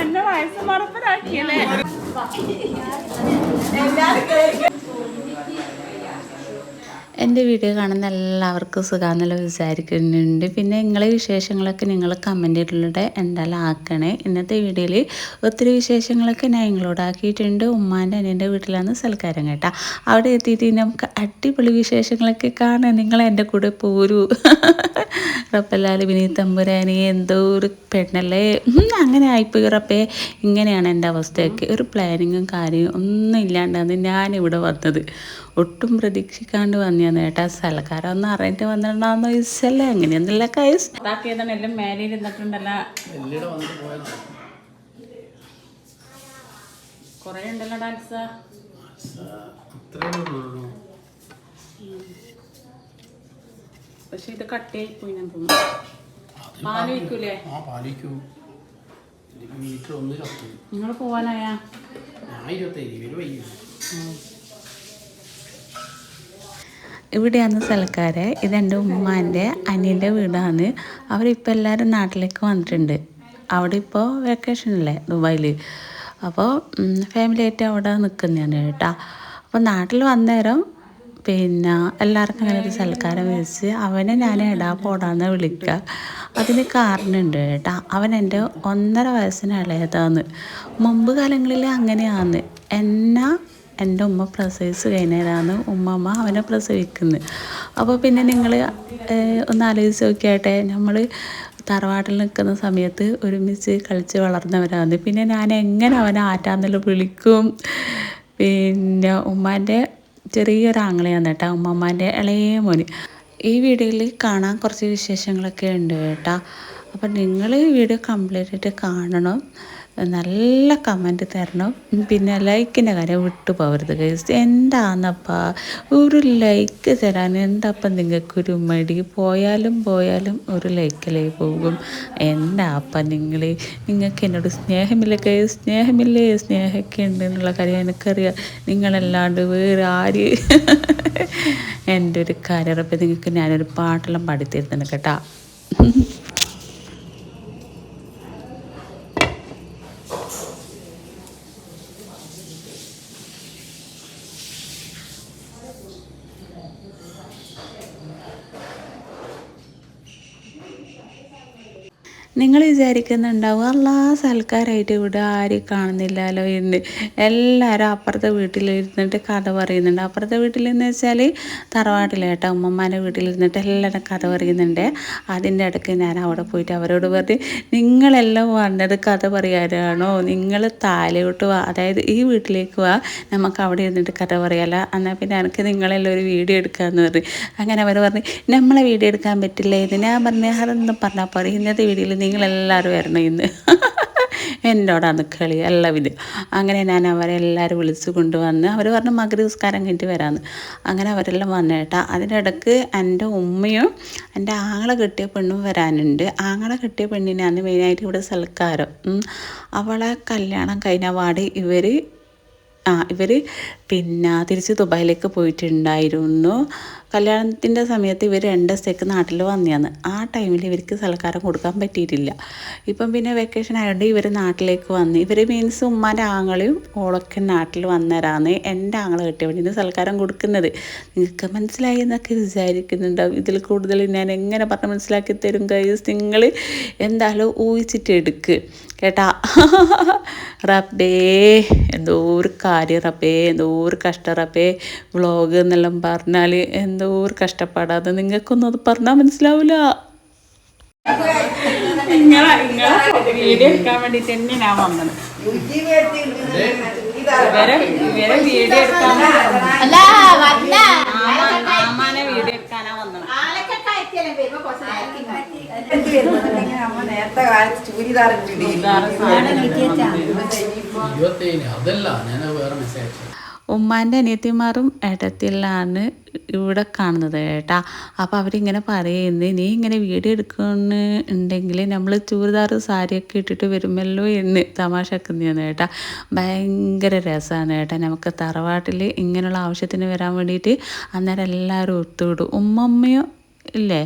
എന്നെ വയസ്സ് മറപ്പരാക്കിയല്ലേ എന്റെ വീഡിയോ കാണുന്ന എല്ലാവർക്കും സുഖാന്നല്ലോ വിചാരിക്കുന്നുണ്ട്. പിന്നെ നിങ്ങളെ വിശേഷങ്ങളൊക്കെ നിങ്ങൾ കമന്റിലൂടെ എന്തായാലും ആക്കണേ. ഇന്നത്തെ വീഡിയോയിൽ ഒത്തിരി വിശേഷങ്ങളൊക്കെ ഞാൻ നിങ്ങളോട് ആക്കിയിട്ടുണ്ട്. ഉമ്മാന്റെ അനിയന്റെ വീട്ടിലാണ് സൽക്കാരം കേട്ടോ. അവിടെ എത്തിയിട്ട് നമുക്ക് അടിപൊളി വിശേഷങ്ങളൊക്കെ കാണാൻ നിങ്ങൾ എന്റെ കൂടെ പോരൂ. റപ്പല്ലാൽ വിനീത് തമ്പുരാനി എന്തോ ഒരു പെണ്ണല്ലേ? അങ്ങനെ ആയിപ്പോയി റപ്പേ ഇങ്ങനെയാണ് എന്റെ അവസ്ഥയൊക്കെ. ഒരു പ്ലാനിങ്ങും കാര്യവും ഒന്നും ഇല്ലാണ്ടാണ് ഞാനിവിടെ വന്നത്. ഒട്ടും പ്രതീക്ഷിക്കാണ്ട് വന്നതാണ് കേട്ടാ സ്ഥലക്കാരൻ ഒന്ന് അറിഞ്ഞിട്ട് വന്നിട്ടുണ്ടാകുന്ന വയസ്സല്ലേ അങ്ങനെയൊന്നുമില്ല കൈസ് ഇതാക്കിയതാണ് എല്ലാം മേലെ ഇരുന്നിട്ടുണ്ടല്ല. കൊറേ ഉണ്ടല്ലോ ഡാൻസ. പക്ഷെ ഇത് കട്ടിയായി പോയി ഞാൻ തോന്നുന്നു. പാൽ വയ്ക്കൂലേ നിങ്ങൾ പോവാനായാ? ഞാൻ ഇരുപത്തേഴ് വയ്യ. ഇവിടെയാണ് സൽക്കാരെ ഇത് എന്റെ ഉമ്മാന്റെ അനിയന്റെ വീടാണ്. അവരിപ്പോൾ എല്ലാവരും നാട്ടിലേക്ക് വന്നിട്ടുണ്ട്. അവിടെ ഇപ്പോൾ വെക്കേഷനല്ലേ ദുബായിൽ അപ്പോൾ ഫാമിലി ആയിട്ട് അവിടെ നിൽക്കുന്നതാണ് കേട്ടോ. അപ്പോൾ നാട്ടിൽ വന്നേരം പിന്നെ എല്ലാവർക്കും അങ്ങനെ ഒരു സൽക്കാരം വെച്ച് അവനെ ഞാൻ എടാ പോടാന്ന് വിളിക്കുക. അതിന് കാരണമുണ്ട് കേട്ടോ. അവൻ എന്റെ ഒന്നര വയസ്സിന് ഇളയതാന്ന് മുമ്പ് കാലങ്ങളിൽ അങ്ങനെയാണ്. എന്നാ എന്റെ ഉമ്മ പ്രസവിച്ച് കഴിഞ്ഞാലാണ് ഉമ്മമ്മ അവനെ പ്രസവിക്കുന്നത് അപ്പോൾ പിന്നെ നിങ്ങൾ ഒന്ന് ആലോചിച്ച് നോക്കിയാട്ടെ. നമ്മൾ തറവാട്ടിൽ നിൽക്കുന്ന സമയത്ത് ഒരുമിച്ച് കളിച്ച് വളർന്നവരാണ്. പിന്നെ ഞാൻ എങ്ങനെ അവനെ ആറ്റാന്നെല്ലാം വിളിക്കും. പിന്നെ ഉമ്മാന്റെ ചെറിയൊരു ആങ്ങളെയാണ് കേട്ടോ. ഉമ്മമ്മാന്റെ ഇളയ മോന്. ഈ വീഡിയോയിൽ കാണാൻ കുറച്ച് വിശേഷങ്ങളൊക്കെ ഉണ്ട് കേട്ടോ. അപ്പം നിങ്ങൾ ഈ വീഡിയോ കംപ്ലീറ്റ് ആയിട്ട് കാണണം. നല്ല കമന്റ് തരണം. പിന്നെ ലൈക്കിന്റെ കാര്യം വിട്ടു പോകരുത് കേസ് എന്താന്നപ്പാ? ഒരു ലൈക്ക് തരാൻ എന്താപ്പം നിങ്ങൾക്കൊരു മടി? പോയാലും പോയാലും ഒരു ലൈക്കിലേ പോകും. എന്താ അപ്പം നിങ്ങൾ നിങ്ങൾക്ക് എന്നോട് സ്നേഹമില്ല കേസ് സ്നേഹമില്ലേ? സ്നേഹമൊക്കെ ഉണ്ട് എന്നുള്ള കാര്യം എനിക്കറിയാം. നിങ്ങളല്ലാണ്ട് വേറെ ആര്? എന്റെ ഒരു കാര്യം അപ്പം നിങ്ങൾക്ക് ഞാനൊരു പാട്ടെല്ലാം പാടിത്തരുന്നുണ്ട് കേട്ടോ. നിങ്ങൾ വിചാരിക്കുന്നുണ്ടാവും എല്ലാ സൽക്കാരായിട്ട് ഇവിടെ ആരും കാണുന്നില്ലല്ലോ എന്ന്. എല്ലാവരും അപ്പുറത്തെ വീട്ടിലിരുന്നിട്ട് കഥ പറയുന്നുണ്ട്. അപ്പുറത്തെ വീട്ടിലെന്ന് വെച്ചാൽ തറവാട്ടിലേട്ടോ ഉമ്മമാരെ വീട്ടിലിരുന്നിട്ട് എല്ലാവരും കഥ പറയുന്നുണ്ട്. അതിന്റെ ഇടയ്ക്ക് ഞാൻ അവിടെ പോയിട്ട് അവരോട് പറഞ്ഞ് നിങ്ങളെല്ലാം വന്നത് കഥ പറയാനാണോ? നിങ്ങൾ താലോട്ട് വാ. അതായത് ഈ വീട്ടിലേക്ക് വാ. നമുക്ക് അവിടെ ഇരുന്നിട്ട് കഥ പറയാലോ. എന്നാൽ പിന്നെ എനിക്ക് നിങ്ങളെല്ലാം ഒരു വീഡിയോ എടുക്കാമെന്ന് പറഞ്ഞു. അങ്ങനെ അവർ പറഞ്ഞു നമ്മളെ വീഡിയോ എടുക്കാൻ പറ്റില്ല? ഇത് ഞാൻ പറഞ്ഞു അതൊന്നും പറഞ്ഞാൽ പോരെ. ഇന്നത്തെ വീഡിയോയിൽ നിങ്ങളെല്ലാവരും വരണം ഇന്ന്. എന്നോടാണ് കളി എല്ലാവിധം അങ്ങനെ ഞാൻ അവരെല്ലാവരും വിളിച്ച് കൊണ്ടുവന്ന് അവർ പറഞ്ഞു മകര നിസ്കാരം കഴിഞ്ഞിട്ട് വരാമെന്ന് അങ്ങനെ അവരെല്ലാം വന്നേട്ടാ അതിനിടക്ക് എന്റെ ഉമ്മയും എന്റെ ആങ്ങളെ കെട്ടിയ പെണ്ണും വരാനുണ്ട്. ആങ്ങളെ കെട്ടിയ പെണ്ണിനാണ് മെയിനായിട്ട് ഇവിടെ സൽക്കാരം. അവളെ കല്യാണം കഴിഞ്ഞ പാട് ഇവർ ആ ഇവർ പിന്നെ തിരിച്ച് ദുബായിലേക്ക് പോയിട്ടുണ്ടായിരുന്നു. കല്യാണത്തിന്റെ സമയത്ത് ഇവർ രണ്ട് ദിവസത്തേക്ക് നാട്ടിൽ വന്നതാണ്. ആ ടൈമിൽ ഇവർക്ക് സൽക്കാരം കൊടുക്കാൻ പറ്റിയിട്ടില്ല. ഇപ്പം പിന്നെ വെക്കേഷൻ ആയതുകൊണ്ട് ഇവർ നാട്ടിലേക്ക് വന്ന് ഇവർ മീൻസ് ഉമ്മാന്റെ ആങ്ങളെയും ഓളൊക്കെ നാട്ടിൽ വന്നരാന്ന് എന്റെ ആങ്ങളെ കിട്ടിയ വേണ്ടി സൽക്കാരം കൊടുക്കുന്നത്. നിങ്ങൾക്ക് മനസ്സിലായി എന്നൊക്കെ വിചാരിക്കുന്നുണ്ടാവും. ഇതിൽ കൂടുതൽ ഞാൻ എങ്ങനെ പറഞ്ഞ് മനസ്സിലാക്കി തരും കഴിയും നിങ്ങൾ എന്തായാലും ഊഹിച്ചിട്ട് എടുക്ക്. കേട്ടാ. റബ്ബേ എന്തോ ഒരു കാര്യം റബ്ബേ എന്തോ ഒരു കഷ്ടം റബ്ബേ. വ്ളോഗ് എന്നെല്ലാം പറഞ്ഞാൽ എന്തോ ഒരു കഷ്ടപ്പാടാതെ നിങ്ങൾക്കൊന്നും അത് പറഞ്ഞാൽ മനസ്സിലാവില്ല നിങ്ങളെ നിങ്ങളെ വീഡിയോ എടുക്കാൻ വേണ്ടിട്ട് തന്നെ ഞാൻ വന്നത്. ഇവരെ ഇവരെ വീഡിയോ എടുക്കാൻ ആമാനെ വീഡിയോ എടുക്കാനാ വന്നത് നേരത്തെ കാലത്ത് ചൂരിദാറിട്ടിട്ട് ഇതാണ് സാധനം ഇരുപത്തേഴ് അതല്ല ഞാൻ വേറെ മെസ്സേജ് ഉമ്മാന്റെ അനിയത്തിമാരും ഏട്ടത്തിലാണ് ഇവിടെ കാണുന്നത് കേട്ടാ അപ്പോൾ അവരിങ്ങനെ പറയുന്നത് നീ ഇങ്ങനെ വീഡിയോ എടുക്കുന്നുണ്ടെങ്കിൽ നമ്മൾ ചൂരിദാർ സാരിയൊക്കെ ഇട്ടിട്ട് വരുമല്ലോ എന്ന് തമാശക്കുന്നതാണ് കേട്ടാ ഭയങ്കര രസമാണ് കേട്ടാ നമുക്ക് തറവാട്ടിൽ ഇങ്ങനെയുള്ള ആവശ്യത്തിന് വരാൻ വേണ്ടിയിട്ട് അന്നേരം എല്ലാവരും ഒത്തുവിടും. ഉമ്മമ്മയും ഇല്ലേ?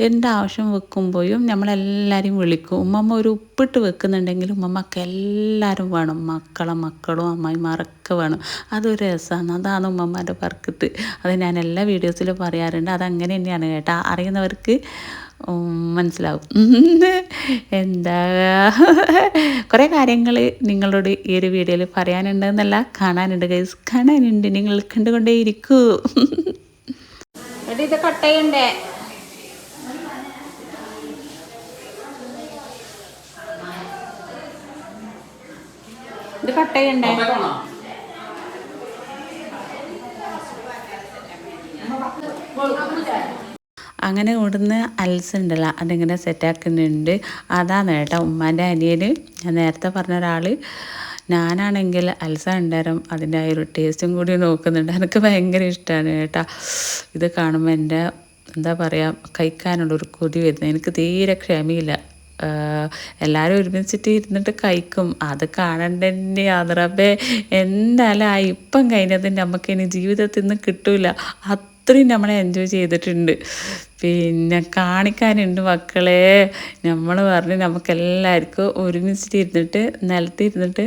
എന്താവശ്യം വെക്കുമ്പോഴും നമ്മളെല്ലാവരെയും വിളിക്കും. ഉമ്മമ്മ ഒരു ഉപ്പിട്ട് വെക്കുന്നുണ്ടെങ്കിൽ ഉമ്മമ്മക്ക് എല്ലാവരും വേണം. മക്കളെ മക്കളും അമ്മായിമാരൊക്കെ വേണം. അതൊരു രസമാണ്. അതാണ് ഉമ്മമ്മേന്റെ വർക്കത്ത്. അത് ഞാൻ എല്ലാ വീഡിയോസിലും പറയാറുണ്ട്. അതങ്ങനെ തന്നെയാണ് കേട്ടോ. അറിയുന്നവർക്ക് മനസ്സിലാവും. എന്താ? കുറേ കാര്യങ്ങൾ നിങ്ങളോട് ഈ ഒരു വീഡിയോയിൽ പറയാനുണ്ടെന്നല്ല കാണാനുണ്ട് ഗൈസ് കാണാനുണ്ട്. നിങ്ങൾ കണ്ടുകൊണ്ടേ ഇരിക്കൂ എടി ഇത് കട്ടയുണ്ടേ. ഇത് കട്ടയുണ്ടേ അതൊക്കെയാണോ? അങ്ങനെ ഇവിടുന്ന് അൽസ ഉണ്ടല്ലോ അതിങ്ങനെ സെറ്റാക്കുന്നുണ്ട് അതാണ് കേട്ടോ ഉമ്മാന്റെ അനിയന്. ഞാൻ നേരത്തെ പറഞ്ഞ ഒരാൾ ഞാനാണെങ്കിൽ അൽസ ഉണ്ടാരും അതിന്റെ ആ ഒരു ടേസ്റ്റും കൂടി നോക്കുന്നുണ്ട്. എനിക്ക് ഭയങ്കര ഇഷ്ടമാണ് കേട്ടോ. ഇത് കാണുമ്പോൾ എന്റെ എന്താ പറയുക കഴിക്കാനുള്ളൊരു കൊതി വരുന്നത്. എനിക്ക് തീരെ ക്ഷമയില്ല. എല്ലാവരും ഒരുമിച്ചിട്ട് ഇരുന്നിട്ട് കഴിക്കും. അത് കാണണ്ടേ അതറബേ എന്തായാലും ഇപ്പം കഴിഞ്ഞത് നമുക്ക് ഇനി ജീവിതത്തിൽ നിന്ന് കിട്ടൂല. അത്രയും നമ്മളെ എൻജോയ് ചെയ്തിട്ടുണ്ട്. പിന്നെ കാണിക്കാനുണ്ട് മക്കളെ. നമ്മൾ പറഞ്ഞ് നമുക്ക് എല്ലാവർക്കും ഒരുമിച്ചിട്ട് ഇരുന്നിട്ട് നിലത്ത് ഇരുന്നിട്ട്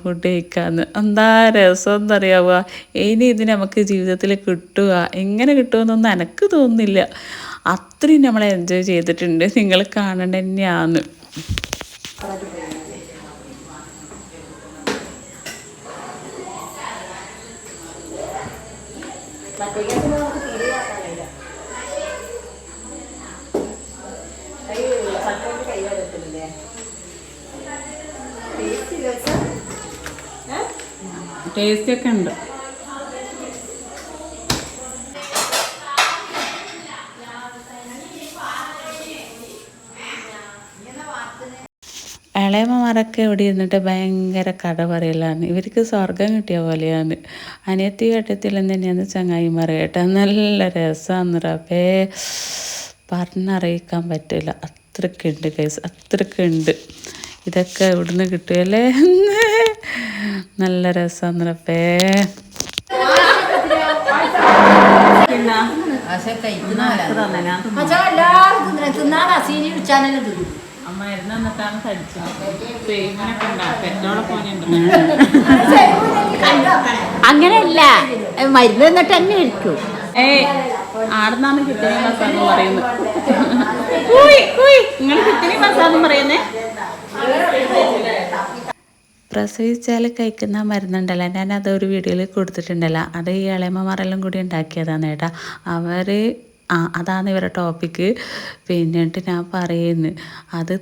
ഫുഡ് കഴിക്കാമെന്ന് എന്താ രസം എന്നറിയാവുക ഇനി ഇത് നമുക്ക് ജീവിതത്തിൽ കിട്ടുക. എങ്ങനെ കിട്ടുമെന്നൊന്നും എനിക്ക് തോന്നുന്നില്ല. അത്രയും നമ്മൾ എൻജോയ് ചെയ്തിട്ടുണ്ട്. നിങ്ങൾ കാണേണ്ട തന്നെയാണ് ടേസ്റ്റ് ഒക്കെ ഉണ്ട്. ഇളയമ്മമാരൊക്കെ ഇവിടെ ഇരുന്നിട്ട് ഭയങ്കര കഥ പറയലാണ്. ഇവർക്ക് സ്വർഗം കിട്ടിയ പോലെയാണ്. അനിയത്തി ഘട്ടത്തിൽ തന്നെയാണ് ചങ്ങായിമാർ കേട്ടോ നല്ല രസമാണ് റബേ പറഞ്ഞറിയിക്കാൻ പറ്റില്ല. അത്രയ്ക്കുണ്ട് കേസ് അത്രയ്ക്കുണ്ട് ഇതൊക്കെ ഇവിടുന്ന് കിട്ടുകയല്ലേ? നല്ല രസമാണ് പോലെ അങ്ങനെയല്ല. മരുന്ന് എന്നിട്ട് തന്നെ ഇരിക്കും. ഏയ് ആടുന്നാണ് കിത്തനി ബസ്സാന്ന് പറയുന്നത്? നിങ്ങൾ കിത്തനി ബസ്സാന്ന് പറയുന്നേ? പ്രസവിച്ചാൽ കഴിക്കുന്ന മരുന്നുണ്ടല്ലോ. ഞാൻ അതൊരു വീഡിയോയിൽ കൊടുത്തിട്ടുണ്ടല്ലോ. അത് ഈ ഇളയമ്മമാരെല്ലാം കൂടി ഉണ്ടാക്കിയതാണ് കേട്ടോ അവർ ആ അതാണ് ഇവരുടെ ടോപ്പിക്ക് പിന്നിട്ട് ഞാൻ പറയുന്നത് അത്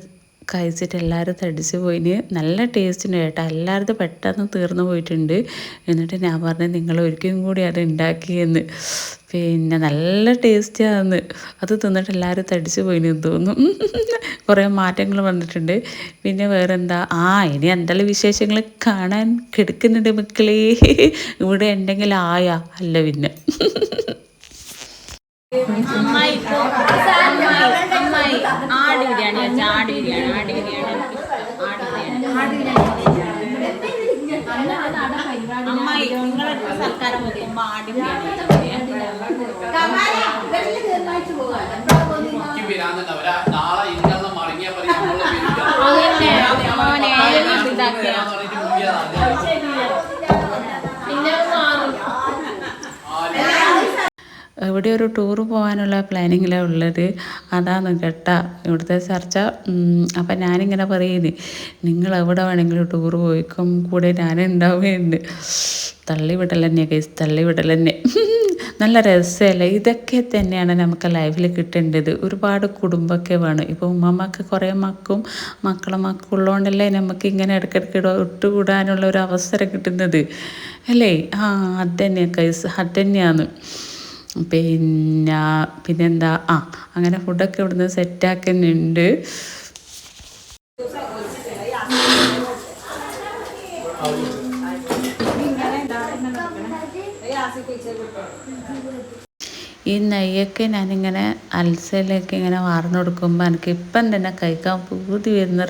കഴിച്ചിട്ട് എല്ലാവരും തടിച്ച് പോയിന്. നല്ല ടേസ്റ്റ് ഉണ്ട് കേട്ടോ. എല്ലാവരും പെട്ടെന്ന് തീർന്നു പോയിട്ടുണ്ട്. എന്നിട്ട് ഞാൻ പറഞ്ഞു നിങ്ങൾ ഒരിക്കലും കൂടി അത് ഉണ്ടാക്കിയെന്ന് പിന്നെ നല്ല ടേസ്റ്റാന്ന് അത് തിന്നിട്ട് എല്ലാവരും തടിച്ച് പോയിന് തോന്നും കുറേ മാറ്റങ്ങൾ വന്നിട്ടുണ്ട്. പിന്നെ വേറെ എന്താ ആ ഇനി എന്തെല്ലാം വിശേഷങ്ങൾ കാണാൻ കിടക്കുന്നുണ്ട് മക്കളെ. ഇവിടെ എന്തെങ്കിലും ആയാ? അല്ല പിന്നെ. അമ്മായി ആട് ബിരിയാണി വെച്ച ആട് ബിരിയാണി ആട് ബിരിയാണി. ആട് ബിരിയാണി. അമ്മായി നിങ്ങളെടുത്ത സൽക്കാരം വെക്കുമ്പോ ആട് ബിരിയാണി നാളെ ഇന്നെല്ലാം മടങ്ങിയാ പറയും നമ്മൾ വരില്ല. അതന്നെ മോനെ ഇതാക്കിയ വരാന്ന് പറഞ്ഞിട്ട് മുങ്ങിയതാ. എവിടെ ഒരു ടൂർ പോകാനുള്ള പ്ലാനിങ്ങിലാണ് ഉള്ളത്? അതാണ് കേട്ടാ. ഇവിടുത്തെ ചർച്ച. അപ്പം ഞാനിങ്ങനെ പറയുന്നത് നിങ്ങൾ എവിടെ വേണമെങ്കിലും ടൂർ പോയിക്കും. കൂടെ ഞാനുണ്ടാവുകയുണ്ട് തള്ളിവിടൽ തള്ളി വിടൽ തന്നെ കേസ് തള്ളിവിടൽ തന്നെ നല്ല രസമല്ലേ ഇതൊക്കെ തന്നെയാണ് നമുക്ക് ലൈഫിൽ കിട്ടേണ്ടത്. ഒരുപാട് കുടുംബമൊക്കെ വേണം. ഇപ്പോൾ ഉമ്മമ്മക്ക് കുറേ മക്കും മക്കളെ ഉള്ളതുകൊണ്ടല്ലേ നമുക്ക് ഇങ്ങനെ ഇടയ്ക്കിടയ്ക്ക് ഇട- ഒട്ടുകൂടാനുള്ള ഒരു അവസരം കിട്ടുന്നത്. അല്ലേ? ആ അത് തന്നെ കേസ് അത് തന്നെയാണ് പിന്നെ പിന്നെന്താ? ആ അങ്ങനെ ഫുഡൊക്കെ ഇവിടുന്ന് സെറ്റാക്കുന്നുണ്ട്. ഈ നെയ്യൊക്കെ ഞാനിങ്ങനെ അൽസയിലേക്ക് ഇങ്ങനെ വാർന്നു കൊടുക്കുമ്പോൾ എനിക്ക് ഇപ്പം തന്നെ കഴിക്കാൻ പൂതി വരുന്ന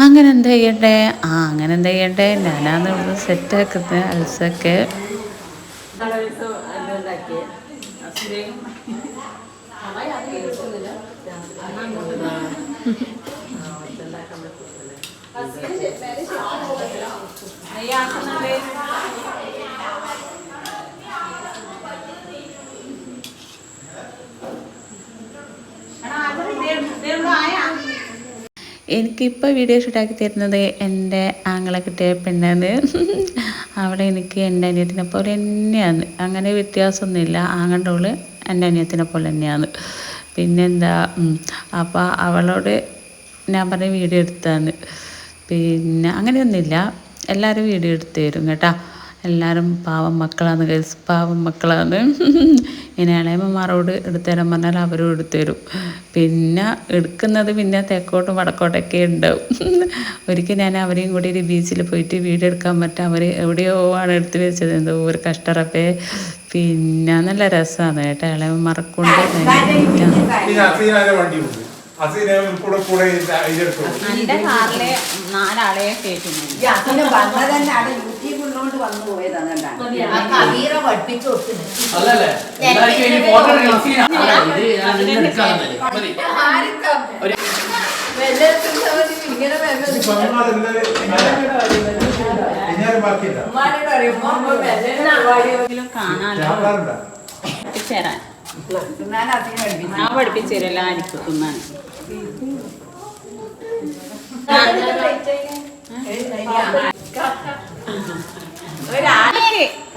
അങ്ങനെ എന്താ ചെയ്യണ്ടേ? ആ അങ്ങനെ എന്താ ചെയ്യണ്ടേ? ഞാനാണ് ഇവിടെ സെറ്റാക്കുന്നത് അൽസൊക്കെ എനിക്കിപ്പോൾ വീഡിയോ ഷൂട്ടാക്കി തരുന്നത് എന്റെ ആങ്ങളെ കിട്ടിയ പെണ്ണാണ്. അവിടെ എനിക്ക് എന്റെ അനിയത്തിനെ പോലെ തന്നെയാണ്. അങ്ങനെ വ്യത്യാസമൊന്നുമില്ല. ആങ്ങളുടെ ഓൾ എന്റെ അനിയത്തിനെ പോലെ തന്നെയാണ്. പിന്നെന്താ അപ്പോൾ അവളോട് ഞാൻ പറഞ്ഞ വീഡിയോ എടുത്താണ് പിന്നെ അങ്ങനെയൊന്നുമില്ല. എല്ലാവരും വീഡിയോ എടുത്തു തരും കേട്ടോ. എല്ലാവരും പാവം മക്കളാണ് കേസ് പാവം മക്കളാണ് ഇനി ഇളയമ്മമാരോട് എടുത്തുതരാൻ പറഞ്ഞാൽ അവരും എടുത്തുതരും. പിന്നെ എടുക്കുന്നത് പിന്നെ തെക്കോട്ടും വടക്കോട്ടൊക്കെ ഉണ്ടാവും. ഒരിക്കൽ ഞാൻ അവരെയും കൂടി ഒരു ബീച്ചിൽ പോയിട്ട് വീഡിയോ എടുക്കാൻ പറ്റും അവർ എവിടെയോ ആണ് എടുത്ത് വെച്ചത്. എന്തോ ഒരു കഷ്ടറപ്പേ. പിന്നെ നല്ല രസമാണ് കേട്ടോ ഇളയമ്മമാരെ അസീന കൂടെ കൂടെ ഇതെടുത്തു. എന്റെ കാറിലെ നാലാളെ കയറ്റുന്നു ഈ വന്ന തന്നെ അവിടെ യൂട്യൂബിലുള്ളോണ്ട് വന്നു പോയതാണ് കണ്ടാ. ആ കബീറ പഠിപ്പിച്ചു അല്ലല്ലേ എല്ലാവർക്കും ഇനി ഫോട്ടോ എടുക്കണം ഇത് നിന്നെ മതി. ഒരു. ഞാൻ പഠിപ്പിച്ചു തരും. എല്ലാവർക്കും തിന്നാൻ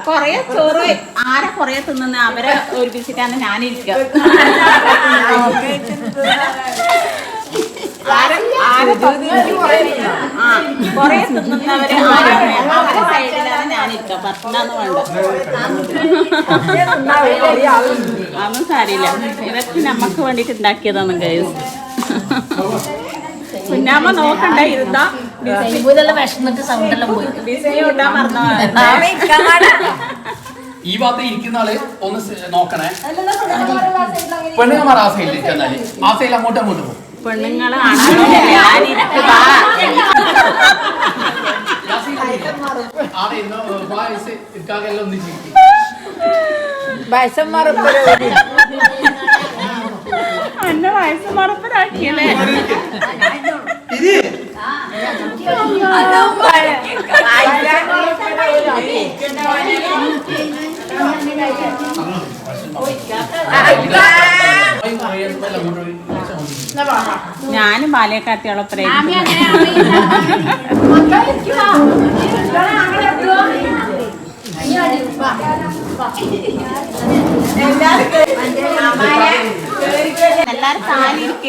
കൊറേ ചോറ് ആരെ കൊറേ തിന്നുന്ന അവരെ ഒരുമിച്ചിട്ടാണ് ഞാനിരിക്കുക കൊറേ തിന്നുന്നവര് അതൊന്നും സാരിയില്ല ഇതൊക്കെ നമ്മക്ക് വേണ്ടിട്ട് ഉണ്ടാക്കിയതാണ് ഗൈസ് കുഞ്ഞാമ്മ നോക്കണ്ട ഇരുന്നാ. ഈ ഭാഗത്ത് ഇരിക്കുന്ന ആൾ ഒന്ന് നോക്കണേ. പെണ്ണുങ്ങൾ ആ സൈഡിൽ ഇരിക്കുന്നാൽ ആ സൈഡിൽ അങ്ങോട്ടും അങ്ങോട്ടും പോകും. പെണ്ണുങ്ങൾ ആണോ ഞാനിരിക്കുക ആടെ ഇരുന്ന് വയസ്സ് ഇരിക്കാകെല്ലാം ഒന്നിച്ചിരിക്കും എന്നെ വയസ്സ് മറപ്പിലാക്കിയല്ലേ ഞാനും ബാല്യക്കാത്തിയോളപ്പുറം എല്ലാരും താലിരിക്കെ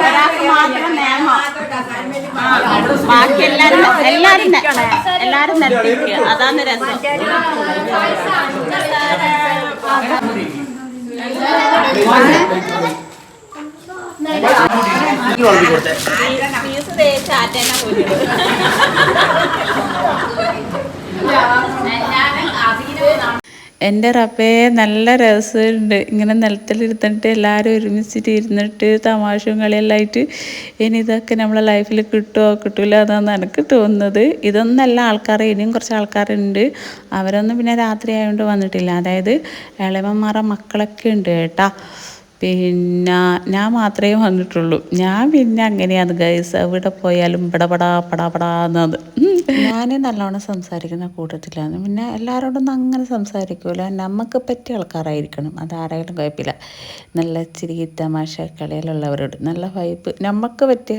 ഒരാൾക്ക് മാത്രം നിയമം ബാക്കി എല്ലാരും എല്ലാരും എല്ലാരും നിലത്തിരിക്കുക അതാണ് രസം. ഫീസ് തേച്ച് ആറ്റേനെ പോയിട്ട് എന്റെ റബ്ബേ നല്ല രസമുണ്ട് ഇങ്ങനെ നിലത്തിലിരുന്നിട്ട് എല്ലാവരും ഒരുമിച്ചിട്ട് ഇരുന്നിട്ട് തമാശയും കളിയെല്ലാം ആയിട്ട് ഇനി ഇതൊക്കെ നമ്മളെ ലൈഫിൽ കിട്ടുമോ കിട്ടില്ല എന്നാണ് എനിക്ക് തോന്നുന്നത്. ഇതൊന്നല്ല ആൾക്കാർ ഇനിയും കുറച്ച് ആൾക്കാരുണ്ട്. അവരൊന്നും പിന്നെ രാത്രി ആയതുകൊണ്ട് വന്നിട്ടില്ല. അതായത് ഇളയമ്മമാരുടെ മക്കളൊക്കെ ഉണ്ട് കേട്ടാ. പിന്നെ ഞാൻ മാത്രമേ വന്നിട്ടുള്ളൂ. ഞാൻ പിന്നെ അങ്ങനെയാണ് ഗൈസ് എവിടെ പോയാലും പടപടാ പടാപടാന്നത് ഞാൻ നല്ലോണം സംസാരിക്കുന്ന കൂട്ടത്തിലാണ്. പിന്നെ എല്ലാവരോടൊന്നും അങ്ങനെ സംസാരിക്കൂല. നമുക്ക് പറ്റിയ ആൾക്കാരായിരിക്കണം. അതാരായാലും കുഴപ്പമില്ല. നല്ല ചിരി തമാശ കളിയിലുള്ളവരോട് നല്ല വൈബ് നമുക്ക് പറ്റിയ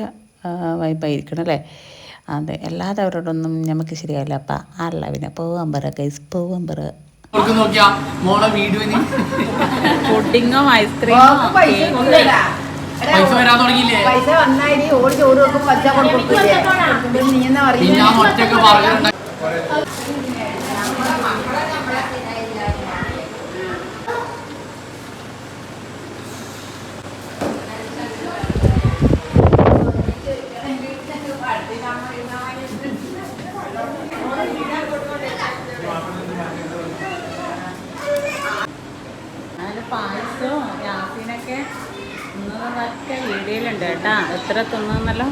വൈബായിരിക്കണം അല്ലേ? അതെ. അല്ലാതെ അവരോടൊന്നും നമുക്ക് ശരിയായില്ല അപ്പം അല്ല പിന്നെ പോവാൻ പറ ഗൈസ് പോവാൻ പറ. നോക്കിയാ മോളെ വീഡിയോ പുഡിങ്ങും ഐസ്ക്രീമോ പൈസ വരാൻ തുടങ്ങിയില്ലേ പൈസ വന്നായി ഓടി ചോറ് വെക്കും പച്ച എന്നാ പിന്നെ ഒറ്റയ്ക്ക് പറഞ്ഞിട്ടുണ്ടായി വീഡിയോയിലുണ്ട് കേട്ടാ. എത്ര തിന്നല്ലോ